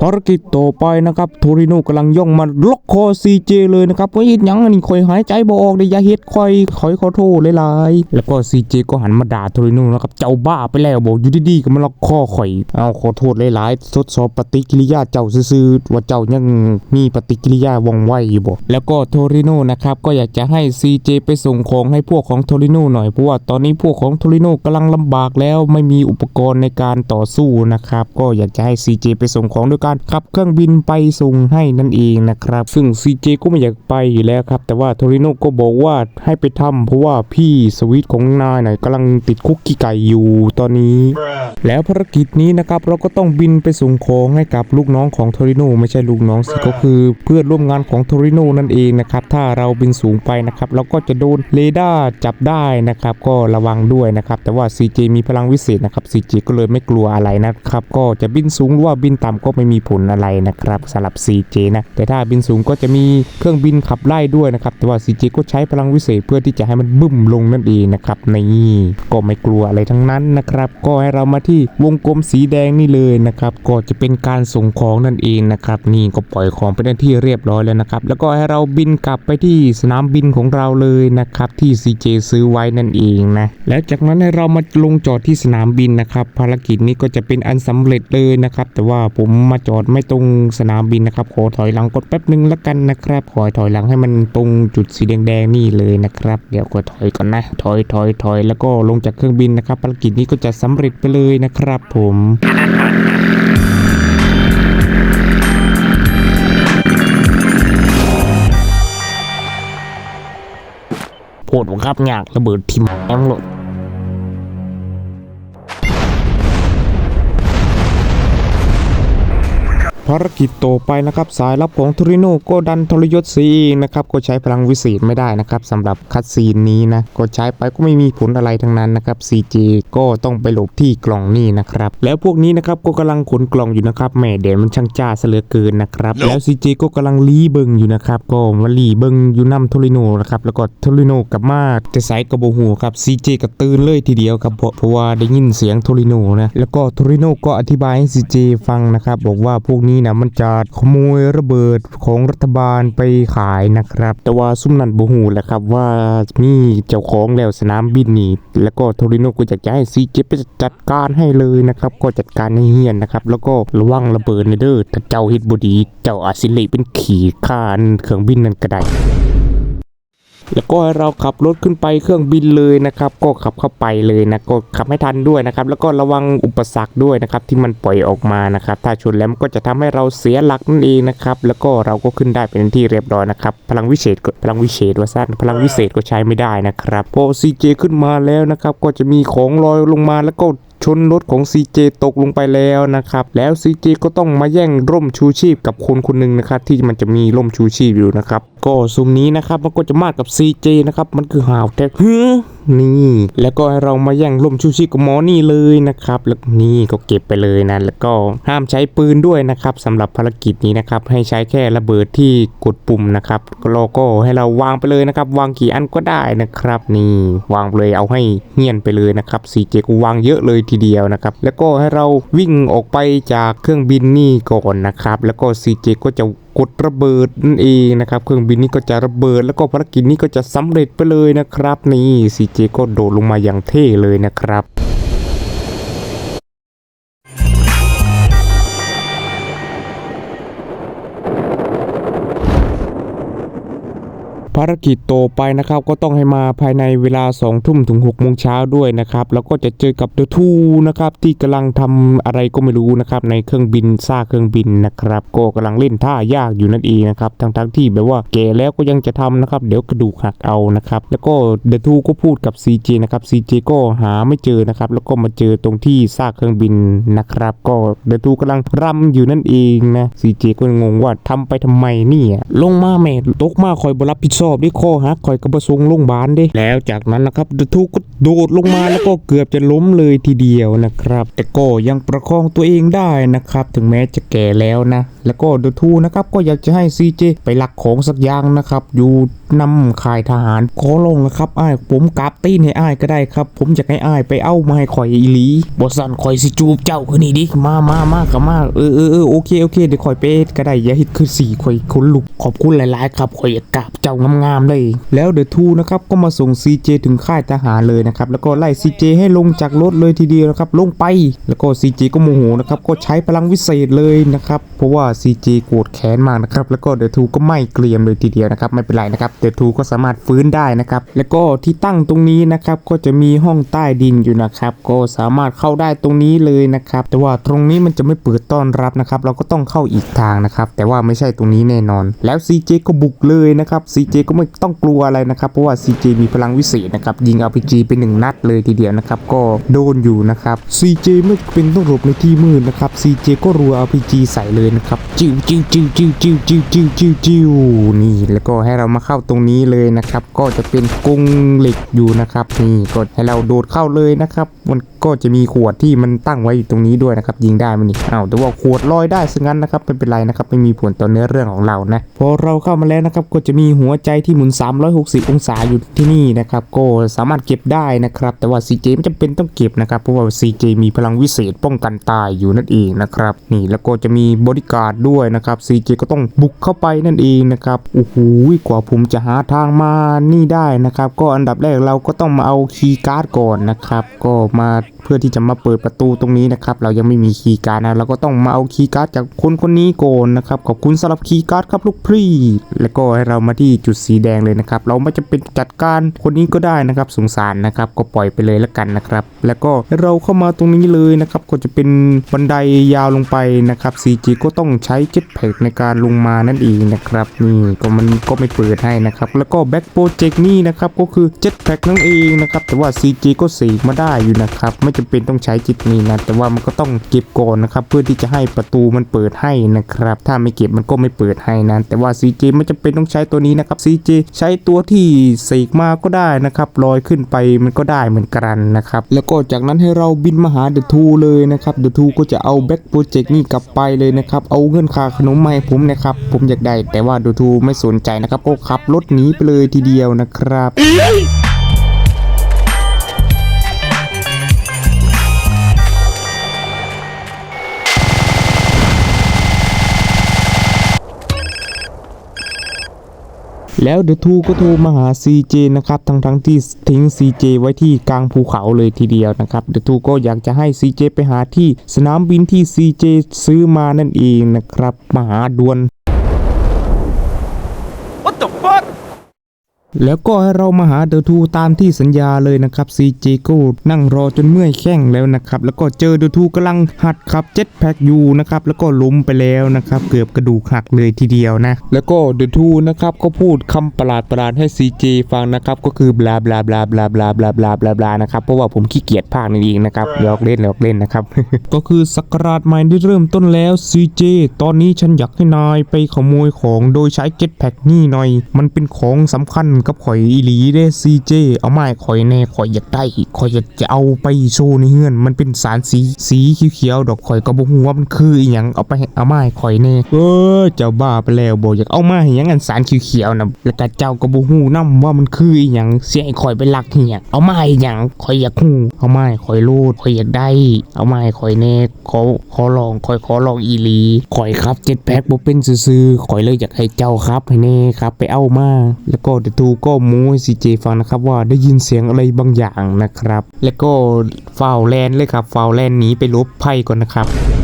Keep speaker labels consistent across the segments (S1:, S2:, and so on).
S1: ภารกิจต่อไปนะครับโทริโนกำลังย่องมาล็อกคอซีเจเลยนะครับว่าเฮ็ดยังอันนี้คอยหายใจบ่ออกเด้ยาเฮ็ดคอยคอยขอโทษหลายๆแล้วก็ซีเจก็หันมาด่าโทริโนนะครับเจ้าบ้าไปแล้วบอกอยู่ดีๆก็มาล็อกคอข่อยเอาขอโทษหลายๆทดสอบปฏิกิริยาเจ้าซื่อๆว่าเจ้ายังมีปฏิกิริยาว่องไวอยู่บ่แล้วก็โทริโนนะครับก็อยากจะให้ซีเจไปส่งของให้พวกของโทริโนหน่อยเพราะว่าตอนนี้พวกของโทริโนกำลังลำบากแล้วไม่มีอุปกรณ์ในการต่อสู้นะครับก็อยากจะให้ CJ ไปส่งของด้วยกันารขับเครื่องบินไปส่งให้นั่นเองนะครับ ซึ่ง CJ ก็ไม่อยากไปอยู่แล้วครับ แต่ว่าโทริโนก็บอกว่าให้ไปทำเพราะว่าพี่สวิตของนายน่ะกำลังติดคุกกี้ไก่อยู่ตอนนี้ แล้วภารกิจนี้นะครับเราก็ต้องบินไปส่งของให้กับลูกน้องของโทริโนไม่ใช่ลูกน้องสิก็คือเพื่อนร่วมงานของโทริโนนั่นเองนะครับถ้าเราบินสูงไปนะครับเราก็จะโดนเรดาร์จับได้นะครับก็ระวังด้วยนะครับแต่ว่า CJ มีพลังวิเศษนะครับ CJ ก็เลยไม่กลัวอะไรนะครับก็จะบินสูงหรือว่าบินต่ำก็ไม่มีผลอะไรนะครับสำหรับ CJ นะ แต่ถ้าบินสูงก็จะมีเครื่องบินขับไล่ด้วยนะครับ แต่ว่า CJ ก็ใช้พลังวิเศษเพื่อที่จะให้มันบึ้มลงนั่นเองนะครับนี่ก็ไม่กลัวอะไรทั้งนั้นนะครับ ก็ให้เรามาที่วงกลมสีแดงนี่เลยนะครับ ก็จะเป็นการส่งของนั่นเองนะครับ นี่ก็ปล่อยของไปได้ที่เรียบร้อยแล้วนะครับ แล้วก็ให้เราบินกลับไปที่สนามบินของเราเลยนะครับที่ CJ ซื้อไว้นั่นเองนะ แล้วจากนั้นให้เรามาลงจอดที่สนามบินนะครับ ภารกิจนี้ก็จะเป็นอันสำเร็จเลยนะครับ แต่ว่าผมมาจอดไม่ตรงสนามบินนะครับ ขอถอยหลังกดแป๊บหนึ่งแล้วกันนะครับ ขอถอยหลังให้มันตรงจุดสีแดงๆนี่เลยนะครับ เดี๋ยวก็ถอยก่อนนะ ถอยถอยถอยแล้วก็ลงจากเครื่องบินนะครับภารกิจนี้ก็จะสำเร็จไปเลยนะครับผมโพดบังคับยากระเบิดทิมแอมโหลด ภารกิจต่อไปนะครับสายลับของทริโนก็ดันทรยศซีเองนะครับก็ใช้พลังวิเศษไม่ได้นะครับสำหรับคัดซีนนี้นะก็ใช้ไปก็ไม่มีผลอะไรทั้งนั้นนะครับ CJ ก็ต้องไปหลบที่กล่องนี่นะครับแล้วพวกนี้นะครับก็กำลังขนกล่องอยู่นะครับแหม่เดี๋ยวมันช่างจ้าเสยเหลือเกินนะครับแล้ว CJ ก็กำลังลีเบิงอยู่นะครับก็มาลีเบิงอยู่นำทริโนนะครับแล้วก็ทริโนกลับมาแต่สายกระโบหูครับ CJ ก็ตื่นเลยทีเดียวครับเพราะเพราะว่าได้ยินเสียงทริโนนะแล้วก็ทริโนก็อธิบายให้ CJ ฟังนะครับบอกว่าพวกนี้นะมันจะขโมยระเบิดของรัฐบาลไปขายนะครับ แต่ว่าซุ่มนันบูหูแหละครับว่ามีเจ้าของแล้วสนามบินนี่แล้วก็โทริโนก็อยากจะให้ซีเจไปจัดการให้เลยนะครับ ก็จัดการให้เฮียนนะครับ แล้วก็ระวังระเบิดในเด้อถ้าเจ้าเฮ็ดบดี เจ้าอาจสิเละเป็นขี่ข้านเครื่องบินนั่นก็ได้ แล้วก็ให้เราขับรถขึ้นไปเครื่องบินเลยนะครับ ก็ขับเข้าไปเลยนะก็ขับให้ทันด้วยนะครับ แล้วก็ระวังอุปสรรคด้วยนะครับที่มันปล่อยออกมานะครับ ถ้าชนแล้วมันก็จะทำให้เราเสียหลักนั่นเองนะครับ แล้วก็เราก็ขึ้นได้เป็นที่เรียบร้อยนะครับ พลังวิเศษพลังวิเศษว่าสั้นพลังวิเศษก็ใช้ไม่ได้นะครับพอซีเจขึ้นมาแล้วนะครับ ก็จะมีของลอยลงมาแล้วก็ ชนรถของ CJ ตกลงไปแล้วนะครับ แล้ว CJ ก็ต้องมาแย่งร่มชูชีพกับคนคนหนึ่งนะครับ ที่มันจะมีร่มชูชีพอยู่นะครับ ก็ซุมนี้นะครับมันก็จะมากับ CJ นะครับ มันคือหาวแท็กฮึนี่ แล้วก็ให้เรามาแย่งร่มชูชีพกับหมอนี่เลยนะครับ แล้วนี่ก็เก็บไปเลยนะ แล้วก็ห้ามใช้ปืนด้วยนะครับสำหรับภารกิจนี้นะครับ ให้ใช้แค่ระเบิดที่กดปุ่มนะครับแล้วก็ให้เราวางไปเลยนะครับ วางกี่อันก็ได้นะครับ นี่ วางไปเลยเอาให้เงียนไปเลยนะครับ CJ ก็วางเยอะเลยทีเดียวนะครับ แล้วก็ให้เราวิ่งออกไปจากเครื่องบินนี่ก่อนนะครับ แล้วก็ CJ ก็จะกดระเบิดนั่นเองนะครับ เครื่องบินนี้ก็จะระเบิด แล้วก็ภารกิจนี้ก็จะสำเร็จไปเลยนะครับ นี่ CJ ก็โดดลงมาอย่างเท่เลยนะครับ ภารกิจโตไปนะครับก็ต้องให้มาภายในเวลา2ทุ่มถึง6โมงเช้าด้วยนะครับแล้วก็จะเจอกับเดอะทูนะครับที่กำลังทำอะไรก็ไม่รู้นะครับในเครื่องบินซ่าเครื่องบินนะครับก็กำลังเล่นท่ายากอยู่นั่นเองนะครับทั้งทั้งๆที่แบบว่าแก่แล้วก็ยังจะทำนะครับเดี๋ยวกระดูกหักเอานะครับแล้วก็เดอะทูก็พูดกับ CJ นะครับ CJ ก็หาไม่เจอนะครับแล้วก็มาเจอตรงที่ซ่าเครื่องบินนะครับ ก็เดอะทูกำลังรำอยู่นั่นเองนะ CJ ก็งงว่าทำไปทำไมเนี่ยลงมาแม่ตกมาคอยบรับผิดชอบอบที่คอหักคอยกระประสงโรงพยาบาลเด้แล้วจากนั้นนะครับเดทูก็โดดลงมาแล้วก็เกือบจะล้มเลยทีเดียวนะครับ แต่ก็ยังประคองตัวเองได้นะครับ ถึงแม้จะแก่แล้วนะ แล้วก็เดทูนะครับก็อยากจะให้ซีเจไปลักของสักอย่างนะครับ อยู่นำค่ายทหารขอลงนะครับอ้ายผมกราบตีนให้อ้ายก็ได้ครับ ผมจะให้อ้ายไปเอามาให้ข่อยอีหลีบอสันข่อยสิจูบเจ้าคือนี่ดิมามามากับมาเออเออเออโอเคโอเคเดี๋ยวข่อยไปเอ็ดก็ได้อย่าฮิตคือสี่ข่อยคุณลุกขอบคุณหลาย ๆ ครับข่อยอยากกราบเจ้างามๆเลย แล้วเดทูนะครับก็มาส่งซีเจถึงค่ายทหารเลยนะครับแล้วก็ไล่ซีเจให้ลงจากรถเลยทีเดียวนะครับลงไป แล้วก็ซีเจก็โมโหนะครับก็ใช้พลังวิเศษเลยนะครับเพราะว่าซีเจโกรธแค้นมากนะครับแล้วก็เดทูก็ไม่เกรียมเลยทีเดียวนะครับไม่เป็นไรนะครับเดทูก็สามารถฟื้นได้นะครับแล้วก็ที่ตั้งตรงนี้นะครับก็จะมีห้องใต้ดินอยู่นะครับก็สามารถเข้าได้ตรงนี้เลยนะครับแต่ว่าตรงนี้มันจะไม่เปิดต้อนรับนะครับเราก็ต้องเข้าอีกทางนะครับแต่ว่าไม่ใช่ตรงนี้แน่นอน แล้ว CJ ก็บุกเลยนะครับ CJ ก็ไม่ต้องกลัวอะไรนะครับ เพราะว่า CJ มีพลังวิเศษนะครับ ยิง RPG ไปหนึ่งนัดเลยทีเดียวนะครับ ก็โดนอยู่นะครับ CJ ไม่เป็นต้องหลบในที่มืดนะครับ CJ ก็รัว RPG ใส่เลยนะครับจิ้วจิ้วจิ้วจิ้วจิ้วจิ้วจิ้วจิ้วจิ้วนี่แล้วก็ให้เรามาเข้าตรงนี้เลยนะครับ ก็จะเป็นกรงเหล็กอยู่นะครับนี่ก็ให้เราโดดเข้าเลยนะครับ มันก็จะมีขวดที่มันตั้งไว้อยู่ตรงนี้ด้วยนะครับ ยิงได้มันนี่อ้าวแต่ว่าขวดลอยได้ซะงั้นนะครับไม่เป็นไรนะครับไม่มีผลต่อเนื้อเรื่องของเรานะพอเราเข้ามาแล้วนะครับก็จะมีหัวใจที่หมุน 360 องศาอยู่ที่นี่นะครับก็สามารถเก็บได้นะครับ แต่ว่า CJ ไม่จำเป็นต้องเก็บนะครับเพราะว่า CJ มีพลังวิเศษป้องกันตายอยู่นั่นเองนะครับนี่แล้วก็จะมีบริการดด้วยนะครับ CJ ก็ต้องบุกเข้าไปนั่นเองนะครับโอ้โหกว่าผมจะหาทางมานี่ได้นะครับ ก็อันดับแรกเราก็ต้องมาเอาคีย์การ์ดก่อนนะครับ ก็มาเพื่อที่จะมาเปิดประตูตรงนี้นะครับ เรายังไม่มีคีย์การ์ดนะเราก็ต้องมาเอาคีย์การ์ดจากคนคนนี้โกนนะครับขอบคุณสำหรับคีย์การ์ดครับลูกพี่แล้วก็ให้เรามาที่จุดสีแดงเลยนะครับ เราไม่จะเป็นจัดการคนนี้ก็ได้นะครับสงสารนะครับก็ปล่อยไปเลยแล้วกันนะครับ แล้วก็เราเข้ามาตรงนี้เลยนะครับ ก็จะเป็นบันไดยาวลงไปนะครับ CG ก็ต้องใช้เจ็ตแพ็กในการลงมานั่นเองนะครับนี่ก็มันก็ไม่เปิดให้นะครับ แล้วก็แบ็กโปรเจกต์นี่นะครับก็คือเจ็ตแพ็กนั่นเองนะครับแต่ว่า CG ก็เสกมาได้อยู่นะครับ ไม่จำเป็นต้องใช้จิตนี้นะ แต่ว่ามันก็ต้องเก็บก่อนนะครับ เพื่อที่จะให้ประตูมันเปิดให้นะครับ ถ้าไม่เก็บมันก็ไม่เปิดให้นะแต่ว่า CG ไม่จำเป็นต้องใช้ตัวนี้นะครับ CG ใช้ตัวที่เสกมาก็ได้นะครับลอยขึ้นไปมันก็ได้เหมือนกันนะครับ แล้วก็จากนั้นให้เราบินมาหาเดอะทูเลยนะครับเดอะทูก็จะเอาแบ็กโปรเจกต์นี่กลับไปเลยนะครับ เอาเงินค่าขนมมาให้ผมนะครับ ผมอยากได้แต่ว่าเดอะทูไม่สนใจนะครับก็ขับรถหนีไปเลยทีเดียวนะครับ แล้วเดอะทูก็โทรมาหา CJ นะครับทั้งทั้งๆที่ทิ้ง CJ ไว้ที่กลางภูเขาเลยทีเดียวนะครับเดอะทูก็อยากจะให้ CJ ไปหาที่สนามบินที่ CJ ซื้อมานั่นเองนะครับมาหาด่วน
S2: What the
S1: แล้วก็ให้เรามาหาเดอะทูตามที่สัญญาเลยนะครับ CJ ก็นั่งรอจนเมื่อยแข้งแล้วนะครับแล้วก็เจอเดอะทูกำลังหัดขับเจ็ตแพ็กอยู่นะครับแล้วก็ล้มไปแล้วนะครับเกือบกระดูกหักเลยทีเดียวนะ แล้วก็เดอะทูนะครับก็พูดคำประหลาดประหลาดให้ CJ ฟังนะครับก็คือบลาบลาบลาบลาบลาบลาบลาบลาบลานะครับเพราะว่าผมขี้เกียจพากนั่นเองนะครับหยอกเล่นหยอกเล่นนะครับก็คือสักราชใหม่ได้เริ่มต้นแล้ว CJ ตอนนี้ฉันอยากให้นายไปขโมยของโดยใช้เจ็ตแพ็กนี่หน่อย มันเป็นของสำคัญกับข่อยอีหลีเด้ CJ เจเอาไม้ข่อยแน่ข่อยอยากได้ข่อยอยากจะเอาไปโชว์ในเฮือน มันเป็นสารสีสีเขียวๆดอกข่อยก็บ่ฮู้ว่ามันคืออีหยังเอาไปเอาไม้ข่อยแน่เออเจ้าบ้าไปแล้วบ่อยากเอามาให้หยังอันสารเขียวๆนะแล้วก็เจ้าก็บ่ฮู้นํว่ามันคืออีหยังเสียให้ข่อยไปลักเหียเอามาให้หยังข่อยอยากฮู้เอาไม้ข่อยโลดข่อยอยากได้ เอาไม้ข่อยแน่ขอขอลองข่อยขอลองอีหลีข่อยครับเจ็ดแพ็คบ่เป็นซื่อๆข่อยเลยอยากให้เจ้าครับให้แน่ครับ ไปเอามาแล้วก็เดยวูก็มูให้ซีเจฟังนะครับว่าได้ยินเสียงอะไรบางอย่างนะครับ แล้วก็ฟาวแลนเลยครับฟาวแลนหนีไปลบไพ่ก่อนนะครับ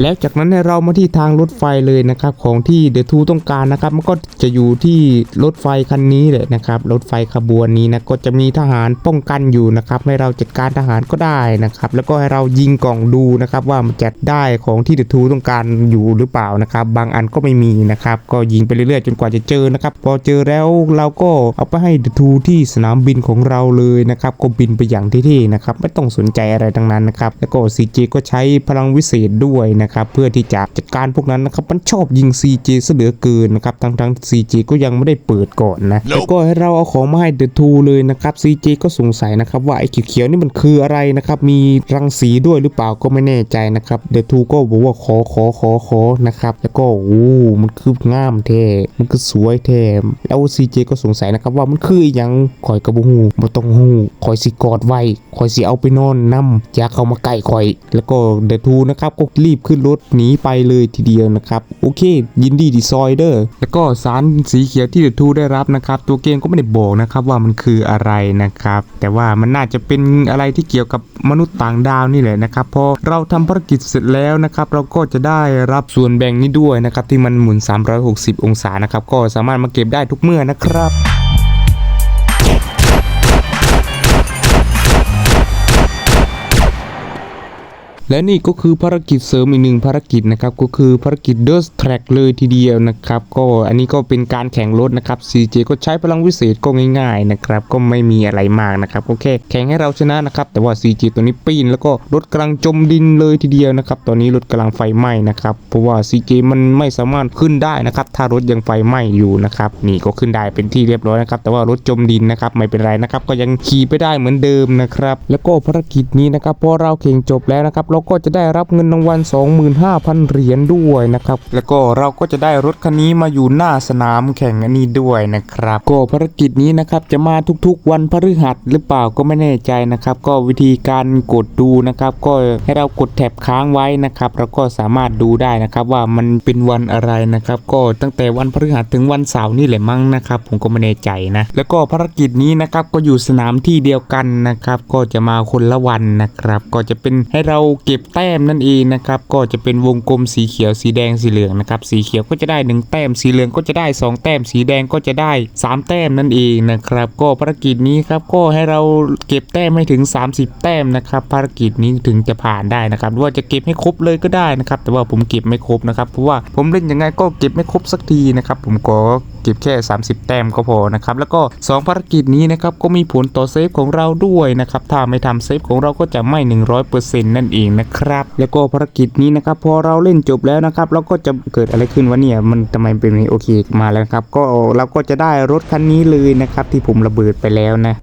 S1: แล้วจากนั้นเนี่ยเรามาที่ทางรถไฟเลยนะครับของที่เดอะทูต้องการนะครับมันก็จะอยู่ที่รถไฟคันนี้เลยนะครับรถไฟขบวนนี้นะก็จะมีทหารป้องกันอยู่นะครับให้เราจัดการทหารก็ได้นะครับแล้วก็ให้เรายิงกล่องดูนะครับว่ามันจะได้ของที่เดอะทูต้องการอยู่หรือเปล่านะครับบางอันก็ไม่มีนะครับก็ยิงไปเรื่อยๆ จนกว่าจะเจอนะครับพอเจอแล้วเราก็เอาไปให้เดอะทูที่สนามบินของเราเลยนะครับก็บินไปอย่างเท่ๆนะครับไม่ต้องสนใจอะไรทั้งนั้นนะครับแล้วก็ซีจก็ใช้พลังวิเศษด้วยนะครับเพื่อที่จะจัดการพวกนั้นนะครับมันชอบยิง CJ ซะเหลือเกินนะครับทั้งทั้ง CJ ก็ยังไม่ได้เปิดก่อนนะแล้วก็ให้เราเอาของมาให้เดอะทูเลยนะครับ CJ ก็สงสัยนะครับว่าไอ้เขียวๆนี่มันคืออะไรนะครับมีรังสีด้วยหรือเปล่าก็ไม่แน่ใจนะครับเดอะทูก็บอกว่าขอขอขอขอนะครับแล้วก็โอ้มันคืองามแท้มันคือสวยแท้แล้ว CJ ก็สงสัยนะครับว่ามันคืออหยังข่อยกระบูฮูบ่ต้องฮู้ข่อยสิกอดไว้ข่อยสิเอาไปนอนนำอย่าเข้ามาใกล้ข่อย แล้วก็เดอะทูนะครับก็รีบขึ้นรถหนีไปเลยทีเดียวนะครับโอเค ยินดีดีซอยเดอร์แล้วก็สารสีเขียวที่เดทูได้รับนะครับ ตัวเกมก็ไม่ได้บอกนะครับว่ามันคืออะไรนะครับ แต่ว่ามันน่าจะเป็นอะไรที่เกี่ยวกับมนุษย์ต่างดาวนี่แหละนะครับพอเราทำภารกิจเสร็จแล้วนะครับ เราก็จะได้รับส่วนแบ่งนี้ด้วยนะครับที่มันหมุน 360 องศานะครับก็สามารถมาเก็บได้ทุกเมื่อนะครับ และนี่ก็คือภารกิจเสริมอีกหนึ่งภารกิจนะครับก็คือภารกิจ Dust Track เลยทีเดียวนะครับก็อันนี้ก็เป็นการแข่งรถนะครับ CJ ก็ใช้พลังวิเศษก็ง่ายๆนะครับก็ไม่มีอะไรมากนะครับโอเคแข่งให้เราชนะนะครับแต่ว่า CJ ตัวนี้ปีนแล้วก็รถกำลังจมดินเลยทีเดียวนะครับตอนนี้รถกำลังไฟไหม้นะครับเพราะว่า CJ มันไม่สามารถขึ้นได้นะครับถ้ารถยังไฟไหม้อยู่นะครับนี่ก็ขึ้นได้เป็นที่เรียบร้อยนะครับแต่ว่ารถจมดินนะครับไม่เป็นไรนะครับก็ยังขี่ไปได้เหมือนเดิมนะครับแล้วก็ภารกิจนี้นะครับพอเราแข่งจบแล้วนะครับเราก็จะได้รับเงินรางวัล 25,000 เหรียญด้วยนะครับ แล้วก็เราก็จะได้รถคันนี้มาอยู่หน้าสนามแข่งอันนี้ด้วยนะครับ ก็ภารกิจนี้นะครับจะมาทุกๆวันพฤหัสหรือเปล่าก็ไม่แน่ใจนะครับ ก็วิธีการกดดูนะครับ ก็ให้เรากดแท็บค้างไว้นะครับเราก็สามารถดูได้นะครับว่ามันเป็นวันอะไรนะครับ ก็ตั้งแต่วันพฤหัสถึงวันเสาร์นี่แหละมั้งนะครับ ผมก็ไม่แน่ใจนะแล้วก็ภารกิจนี้นะครับก็อยู่สนามที่เดียวกันนะครับ ก็จะมาคนละวันนะครับ ก็จะเป็นให้เราเก็บแต้มนั่นเองนะครับ ก็จะเป็นวงกลมสีเขียวสีแดงสีเหลืองนะครับ สีเขียวก็จะได้ 1 แต้ม สีเหลืองก็จะได้ 2 แต้ม สีแดงก็จะได้ 3 แต้มนั่นเองนะครับ ก็ภารกิจนี้ครับก็ให้เราเก็บแต้มให้ถึง 30 แต้มนะครับ ภารกิจนี้ถึงจะผ่านได้นะครับหรือว่าจะเก็บให้ครบเลยก็ได้นะครับ แต่ว่าผมเก็บไม่ครบนะครับ เพราะว่าผมเล่นยังไงก็เก็บไม่ครบสักทีนะครับ ผมก็เก็บแค่ 30 แต้มก็พอนะครับ แล้วก็ 2 ภารกิจนี้นะครับก็มีผลต่อเซฟของเราด้วยนะครับ ถ้าไม่ทำเซฟของเราก็จะไม่ 100%นั่นเองนะครับ แล้วก็ภารกิจนี้นะครับพอเราเล่นจบแล้วนะครับเราก็จะเกิดอะไรขึ้นวะเนี่ยมันทำไมเป็นนี้โอเคมาแล้วครับ ก็เราก็จะได้รถคันนี้เลยนะครับที่ผมระเบิดไปแล้วนะ